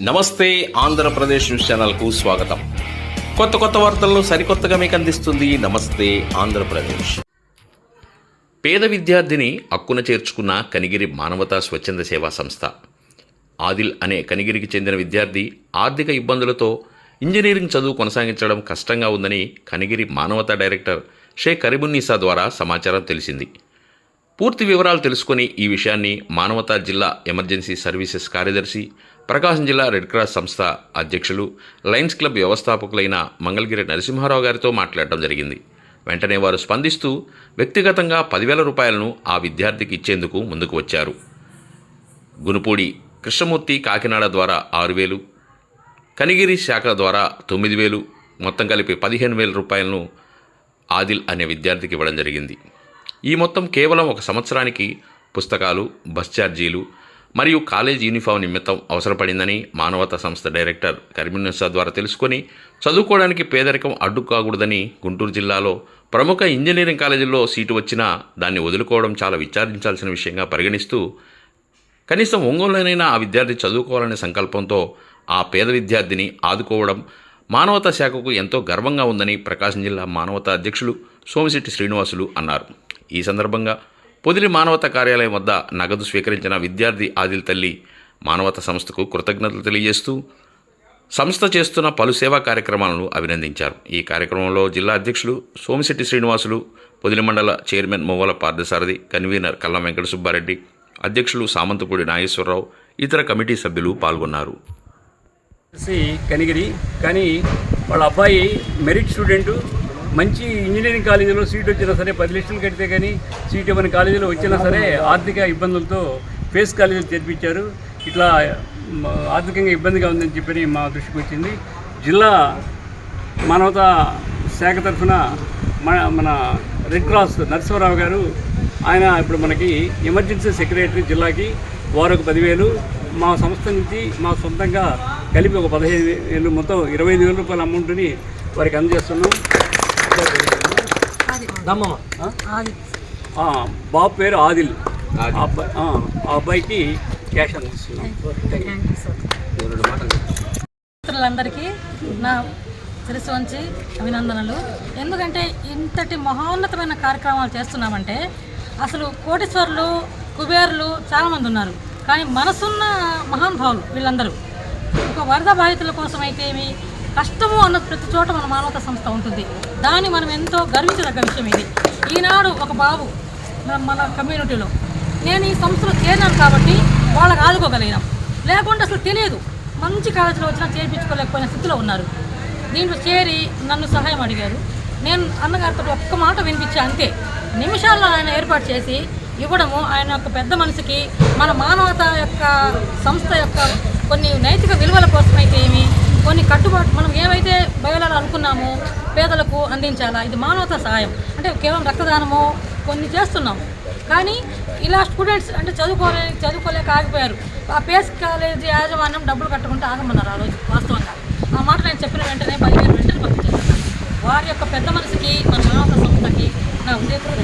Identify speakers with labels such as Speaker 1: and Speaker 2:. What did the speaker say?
Speaker 1: నమస్తే ఆంధ్రప్రదేశ్ న్యూస్ ఛానల్కు స్వాగతం. కొత్త కొత్త వార్తలను సరికొత్తగా మీకు అందిస్తుంది నమస్తే ఆంధ్రప్రదేశ్. పేద విద్యార్థిని హక్కున చేర్చుకున్న కనిగిరి మానవతా స్వచ్ఛంద సేవా సంస్థ. ఆదిల్ అనే కనిగిరికి చెందిన విద్యార్థి ఆర్థిక ఇబ్బందులతో ఇంజనీరింగ్ చదువు కొనసాగించడం కష్టంగా ఉందని కనిగిరి మానవతా డైరెక్టర్ షేక్ కరిబున్నీసా ద్వారా సమాచారం తెలిసింది. పూర్తి వివరాలు తెలుసుకొని ఈ విషయాన్ని మానవతా జిల్లా ఎమర్జెన్సీ సర్వీసెస్ కార్యదర్శి ప్రకాశం జిల్లా రెడ్ క్రాస్ సంస్థ అధ్యక్షులు లయన్స్ క్లబ్ వ్యవస్థాపకులైన మంగళగిరి నరసింహారావు గారితో మాట్లాడడం జరిగింది. వెంటనే వారు స్పందిస్తూ వ్యక్తిగతంగా పదివేల రూపాయలను ఆ విద్యార్థికి ఇచ్చేందుకు ముందుకు వచ్చారు. గునుపూడి కృష్ణమూర్తి కాకినాడ ద్వారా ఆరు వేలు కనిగిరి శాఖ ద్వారా తొమ్మిది వేలు మొత్తం కలిపి పదిహేను వేల రూపాయలను ఆదిల్ అనే విద్యార్థికి ఇవ్వడం జరిగింది. ఈ మొత్తం కేవలం ఒక సంవత్సరానికి పుస్తకాలు బస్ ఛార్జీలు మరియు కాలేజ్ యూనిఫామ్ నిమిత్తం అవసరపడిందని మానవతా సంస్థ డైరెక్టర్ కరీమున్నసా ద్వారా తెలుసుకొని చదువుకోవడానికి పేదరికం అడ్డు కాకూడదని గుంటూరు జిల్లాలో ప్రముఖ ఇంజనీరింగ్ కాలేజీల్లో సీటు వచ్చినా దాన్ని వదులుకోవడం చాలా విచారించాల్సిన విషయంగా పరిగణిస్తూ కనీసం ఒంగోలులోనైనా ఆ విద్యార్థి చదువుకోవాలనే సంకల్పంతో ఆ పేద విద్యార్థిని ఆదుకోవడం మానవతా శాఖకు ఎంతో గర్వంగా ఉందని ప్రకాశం జిల్లా మానవతా అధ్యక్షులు సోమిశెట్టి శ్రీనివాసులు అన్నారు. ఈ సందర్భంగా పొదిలి మానవతా కార్యాలయం వద్ద నగదు స్వీకరించిన విద్యార్థి ఆదిల్ తల్లి మానవత సంస్థకు కృతజ్ఞతలు తెలియజేస్తూ సంస్థ చేస్తున్న పలు సేవా కార్యక్రమాలను అభినందించారు. ఈ కార్యక్రమంలో జిల్లా అధ్యక్షులు సోమిశెట్టి శ్రీనివాసులు పొదిలి మండల చైర్మన్ మువ్వల పార్థసారథి కన్వీనర్ కల్లం వెంకట సుబ్బారెడ్డి అధ్యక్షులు సామంతపూడి నాగేశ్వరరావు ఇతర కమిటీ సభ్యులు పాల్గొన్నారు.
Speaker 2: కనిగిరి కానీ వాళ్ళ అబ్బాయి మెరిట్ స్టూడెంట్ మంచి ఇంజనీరింగ్ కాలేజీలో సీట్ వచ్చినా సరే పది లక్షలు కడితే కానీ సీట్ ఇవ్వని కాలేజీలో వచ్చినా సరే ఆర్థిక ఇబ్బందులతో ఫేస్ కాలేజీలు తెరిపించారు. ఇట్లా ఆర్థికంగా ఇబ్బందిగా ఉందని చెప్పని మా దృష్టికి వచ్చింది. జిల్లా మానవతా శాఖ తరఫున మన మన రెడ్ క్రాస్ నరసింహరావు గారు ఆయన ఇప్పుడు మనకి ఎమర్జెన్సీ సెక్రటరీ జిల్లాకి వారు ఒక పదివేలు మా సంస్థ నుంచి మా సొంతంగా కలిపి ఒక పదిహేను వేలు మొత్తం ఇరవై ఐదు వేల రూపాయల అమౌంట్ని వారికి అందజేస్తున్నాం. బాబు పేరు ఆదిల్. ఆ అబ్బాయికి క్యాష్ అందిస్తున్నాం
Speaker 3: మిత్రులందరికీ నా వంచి అభినందనలు. ఎందుకంటే ఇంతటి మహోన్నతమైన కార్యక్రమాలు చేస్తున్నామంటే అసలు కోటీశ్వరులు కుబేరులు చాలామంది ఉన్నారు. కానీ మనసున్న మహానుభావులు వీళ్ళందరూ. ఒక వరద బాధితుల కోసం అయితే ఏమి? కష్టము అన్న ప్రతి చోట మన మానవతా సంస్థ ఉంటుంది. దాన్ని మనం ఎంతో గర్వించదగ్గ విషయం ఇది. ఈనాడు ఒక బాబు మన- కమ్యూనిటీలో నేను ఈ సంస్థలో చేరినాను కాబట్టి వాళ్ళకి ఆదుకోగలిగినాం. లేకుంటే అసలు తెలియదు. మంచి కాలేజీలో వచ్చినా చేర్పించుకోలేకపోయిన స్థితిలో ఉన్నారు. దీంట్లో చేరి నన్ను సహాయం అడిగారు. నేను అన్నగారితో ఒక్క మాట వినిపించి అంతే. నిమిషాల్లో ఆయన ఏర్పాటు చేసి ఇవ్వడము ఆయన యొక్క పెద్ద మనసుకి మన మానవత యొక్క సంస్థ యొక్క కొన్ని నైతిక విలువల కోసమైతే ఏమి? కట్టుబాటు మనం ఏవైతే బయలాలు అనుకున్నామో పేదలకు అందించాలా? ఇది మానవత సహాయం అంటే కేవలం రక్తదానము కొన్ని చేస్తున్నాం. కానీ ఇలా స్టూడెంట్స్ అంటే చదువుకోలే చదువుకోలేక ఆగిపోయారు. ఆ పేస్ కాలేజీ యాజమాన్యం డబ్బులు కట్టుకుంటే ఆగమన్నారు ఆ రోజు వాస్తవంగా. ఆ మాట నేను చెప్పిన వెంటనే పదిహేను వెంటనే పంపించేస్తాను వారి యొక్క పెద్ద మనసుకి మన మానవత సంస్థకి నా ఉదయపూర్వ